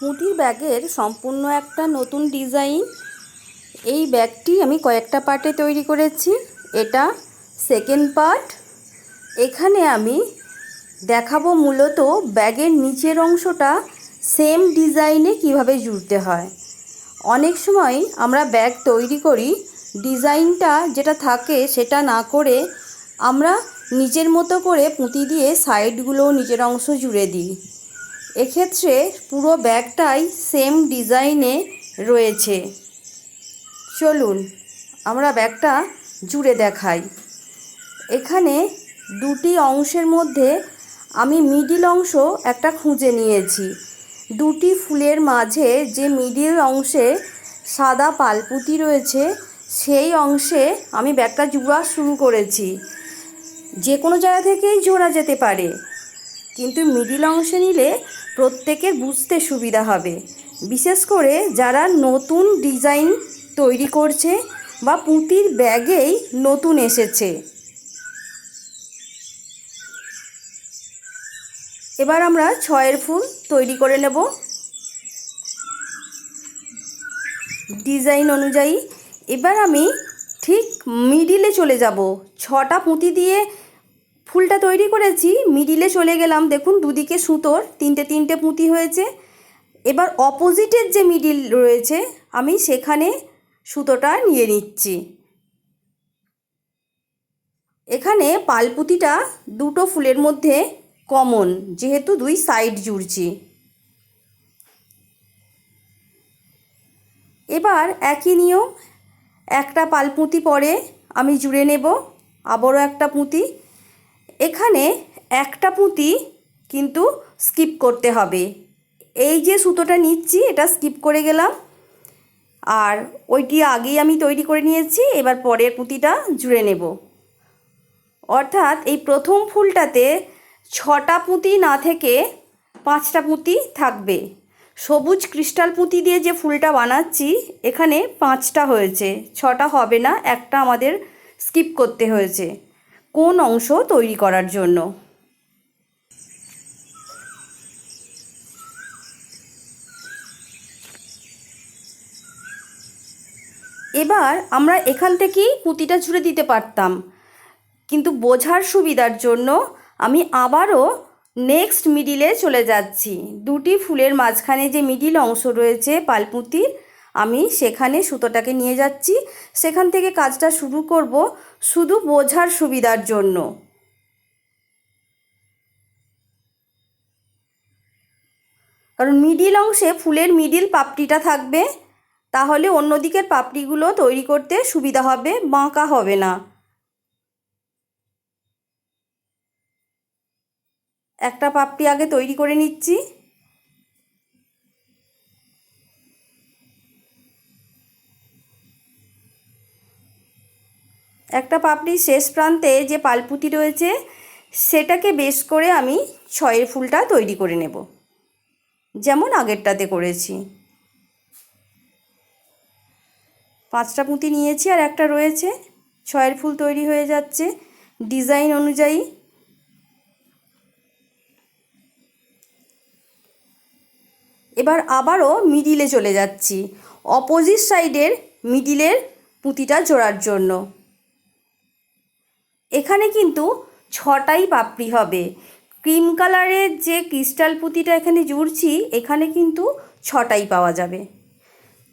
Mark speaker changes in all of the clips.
Speaker 1: পুঁতির ব্যাগের সম্পূর্ণ একটা নতুন ডিজাইন। এই ব্যাগটি আমি কয়েকটা পার্টে তৈরি করেছি। এটা সেকেন্ড পার্ট। এখানে আমি দেখাবো মূলত ব্যাগের নিচের অংশটা সেম ডিজাইনে কীভাবে জুড়তে হয়। অনেক সময় আমরা ব্যাগ তৈরি করি, ডিজাইনটা যেটা থাকে সেটা না করে আমরা নিজের মতো করে পুঁতি দিয়ে সাইডগুলো নিজের অংশ জুড়ে দিই। এক্ষেত্রে পুরো ব্যাগটাই সেম ডিজাইনে রয়েছে। চলুন, আমরা ব্যাগটা জুড়ে দেখাই। এখানে দুটি অংশের মধ্যে আমি মিডিল অংশ একটা খুঁজে নিয়েছি। দুটি ফুলের মাঝে যে মিডিল অংশে সাদা পালপুতি রয়েছে, সেই অংশে আমি ব্যাগটা জোড়া শুরু করেছি। যে কোনো জায়গা থেকেই জোড়া যেতে পারে, কিন্তু মিডিল অংশে নিলে প্রত্যেকের বুঝতে সুবিধা হবে। বিশেষ করে যারা নতুন ডিজাইন তৈরি করছে বা পুঁতির ব্যাগেই নতুন এসেছে। এবার আমরা ছয়ের ফুল তৈরি করে নেব। ডিজাইন অনুযায়ী এবার আমি ঠিক মিডিলে চলে যাব। ছটা পুঁতি দিয়ে ফুলটা তৈরি করেছি মিডিলে চলে গেলাম। দেখুন, দুদিকে সুতোর, তিনটে তিনটে পুঁতি হয়েছে। এবার অপোজিটের যে মিডিল রয়েছে, আমি সেখানে সুতোটা নিয়ে নিচ্ছি। এখানে পালপুতিটা দুটো ফুলের মধ্যে কমন যেহেতু দুই সাইড জুড়ছি। এবার একই নিয়ম, একটা পালপুঁতি পরে আমি জুড়ে নেব, আবারও একটা পুঁতি। এখানে একটা পুঁতি কিন্তু স্কিপ করতে হবে। এই যে সুতোটা নিচ্ছি, এটা স্কিপ করে গেলাম। আর ওইটি আগেই আমি তৈরি করে নিয়েছি, এবার পরের পুঁতিটা জুড়ে নেব। অর্থাৎ এই প্রথম ফুলটাতে ছটা পুঁতি না থেকে পাঁচটা পুঁতি থাকবে। সবুজ ক্রিস্টাল পুঁতি দিয়ে যে ফুলটা বানাচ্ছি, এখানে পাঁচটা হয়েছে। ছটা হবে না, একটা আমাদের স্কিপ করতে হয়েছে। কোন অংশ তৈরি করার জন্য? এবার আমরা এখান থেকেই পুঁতিটা জুড়ে দিতে পারতাম। কিন্তু বোঝার সুবিধার জন্য আমি আবারও নেক্সট মিডিলে চলে যাচ্ছি। দুটি ফুলের মাঝখানে যে মিডিল অংশ রয়েছে পালপুতির আমি সেখানে সুতোটাকে নিয়ে যাচ্ছি। সেখান থেকে কাজটা শুরু করব শুধু বোঝার সুবিধার জন্য। কারণ মিডিল অংশে ফুলের মিডিল পাপড়িটা থাকবে। তাহলে অন্য দিকের পাপড়িগুলো তৈরি করতে সুবিধা হবে, বাঁকা হবে না। একটা পাপড়ি আগে তৈরি করে নিচ্ছি। একটা পাপড়ির শেষ প্রান্তে যে পালপুতি রয়েছে, সেটাকে বেশ করে আমি ছয়ের ফুলটা তৈরি করে নেব। যেমন আগেরটাতে করেছি। পাঁচটা পুঁতি নিয়েছি আর একটা রয়েছে। ছয়ের ফুল তৈরি হয়ে যাচ্ছে। ডিজাইন অনুযায়ী এবার আবারও মিডিলে চলে যাচ্ছি। অপোজিট সাইডের মিডিলের পুঁতিটা জোড়ার জন্য। এখানে কিন্তু ছটাই পাপড়ি হবে। ক্রিম কালারের যে ক্রিস্টাল পুঁতিটা এখানে জুড়ছি, এখানে কিন্তু ছটাই পাওয়া যাবে।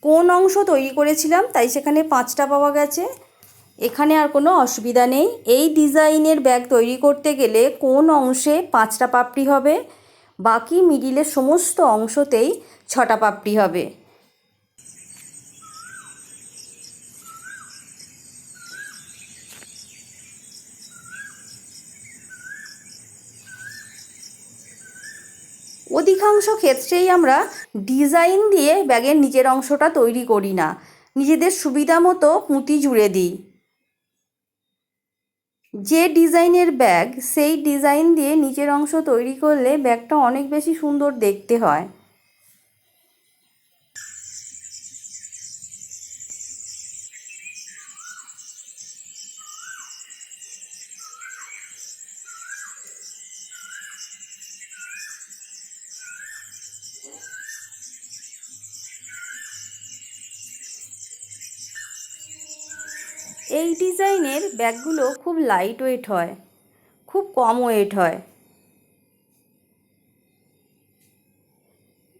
Speaker 1: কোন অংশ তৈরি করেছিলাম, তাই সেখানে পাঁচটা পাওয়া গেছে। এখানে আর কোনো অসুবিধা নেই। এই ডিজাইনের ব্যাগ তৈরি করতে গেলে কোন অংশে পাঁচটা পাপড়ি হবে, বাকি মিডিলের সমস্ত অংশতেই ছটা পাপড়ি হবে। অধিকাংশ ক্ষেত্রেই আমরা ডিজাইন দিয়ে ব্যাগের নিচের অংশটা তৈরি করি না। নিজেদের সুবিধা মতো পুঁতি জুড়ে দিই। যে ডিজাইনের ব্যাগ, সেই ডিজাইন দিয়ে নিচের অংশ তৈরি করলে ব্যাগটা অনেক বেশি সুন্দর দেখতে হয়। এই ডিজাইনের ব্যাগগুলো খুব লাইট ওয়েট হয়, খুব কম ওয়েট হয়।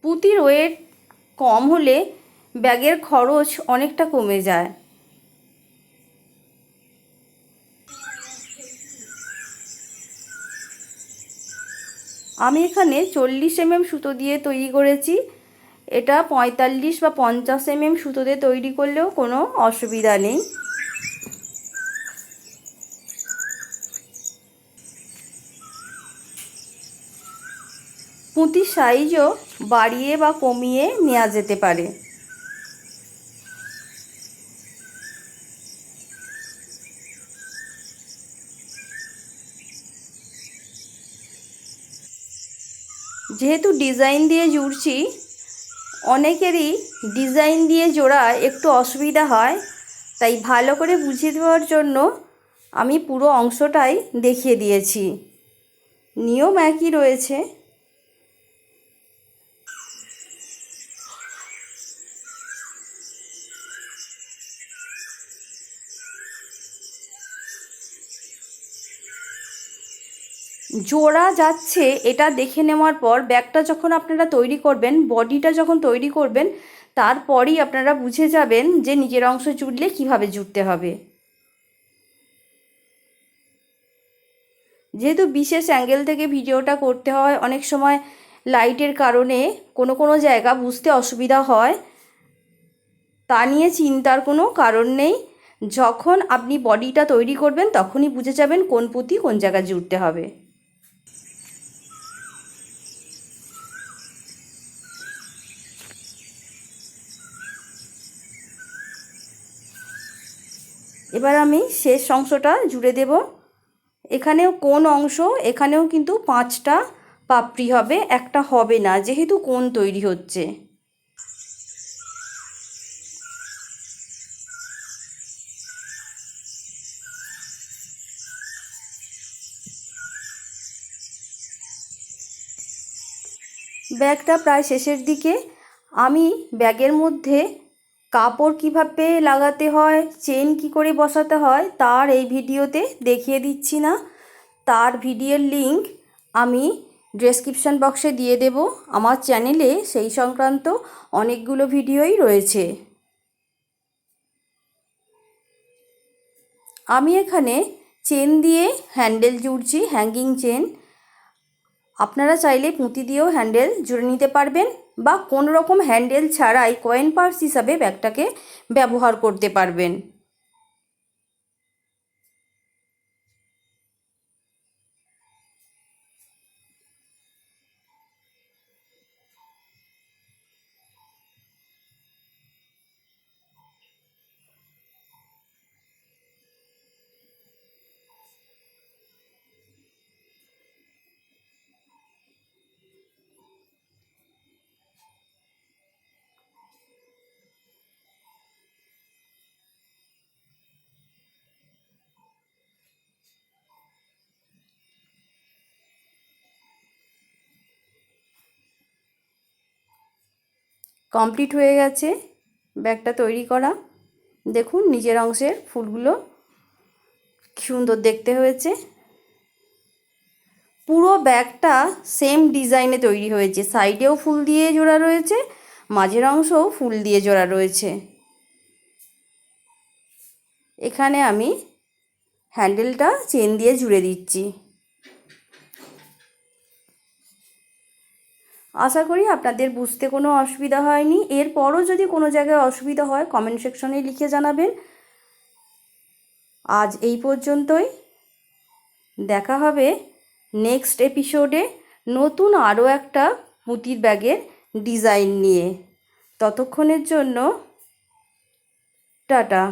Speaker 1: পুঁতির ওয়েট কম হলে ব্যাগের খরচ অনেকটা কমে যায়। আমি এখানে চল্লিশ এমএম সুতো দিয়ে তৈরি করেছি। এটা পঁয়তাল্লিশ বা পঞ্চাশ এমএম সুতো দিয়ে তৈরি করলেও কোনো অসুবিধা নেই। পুঁতির সাইজও বাড়িয়ে বা কমিয়ে নেওয়া যেতে পারে। যেহেতু ডিজাইন দিয়ে জুড়ছি, অনেকেরই ডিজাইন দিয়ে জোড়া একটু অসুবিধা হয়, তাই ভালো করে বুঝিয়ে দেওয়ার জন্য আমি পুরো অংশটাই দেখিয়ে দিয়েছি। নিয়ম একই রয়েছে। জোড়া যাচ্ছে, এটা দেখে নেওয়ার পর ব্যাগটা যখন আপনারা তৈরি করবেন, বডিটা যখন তৈরি করবেন, তারপরই আপনারা বুঝে যাবেন যে নিজের অংশ জুড়লে কীভাবে জুড়তে হবে। যেহেতু বিশেষ অ্যাঙ্গেল থেকে ভিডিওটা করতে হয়, অনেক সময় লাইটের কারণে কোনো কোনো জায়গা বুঝতে অসুবিধা হয়। তা নিয়ে চিন্তার কোনো কারণ নেই। যখন আপনি বডিটা তৈরি করবেন, তখনই বুঝে যাবেন কোন পুঁতি কোন জায়গায় জুড়তে হবে। এবার আমি শেষ অংশটা জুড়ে দেব। এখানেও কোন অংশ, এখানেও কিন্তু পাঁচটা পাপড়ি হবে, একটা হবে না, যেহেতু কোন তৈরি হচ্ছে। ব্যাগটা প্রায় শেষের দিকে। আমি ব্যাগের মধ্যে কাপড় কীভাবে লাগাতে হয় চেন কি করে বসাতে হয়, তার এই ভিডিওতে দেখিয়ে দিচ্ছি না। তার ভিডিওর লিংক আমি ডেসক্রিপশান বক্সে দিয়ে দেব। আমার চ্যানেলে সেই সংক্রান্ত অনেকগুলো ভিডিওই রয়েছে। আমি এখানে চেন দিয়ে হ্যান্ডেল জুড়ছি হ্যাঙ্গিং চেন আপনারা চাইলে পুঁতি দিয়েও হ্যান্ডেল জুড়ে নিতে পারবেন বা কোনো রকম হ্যান্ডেল ছাড়াই কয়েন পার্স হিসাবে ব্যাগটাকে ব্যবহার করতে পারবেন। কমপ্লিট হয়ে গেছে। ব্যাগটা তৈরি করা। দেখুন, নিজের অংশের ফুলগুলো সুন্দর দেখতে হয়েছে। পুরো ব্যাগটা সেম ডিজাইনে তৈরি হয়েছে। সাইডেও ফুল দিয়ে জোড়া রয়েছে, মাঝের অংশও ফুল দিয়ে জোড়া রয়েছে। এখানে আমি হ্যান্ডেলটা চেন দিয়ে জুড়ে দিচ্ছি। আশা করি আপনাদের বুঝতে কোনো অসুবিধা হয়নি। এরপরও যদি কোনো জায়গায় অসুবিধা হয় কমেন্ট সেকশনে লিখে জানাবেন। আজ এই পর্যন্তই। দেখা হবে নেক্সট এপিসোডে নতুন আরও একটা পুঁতির ব্যাগের ডিজাইন নিয়ে। ততক্ষণের জন্য, টাটা।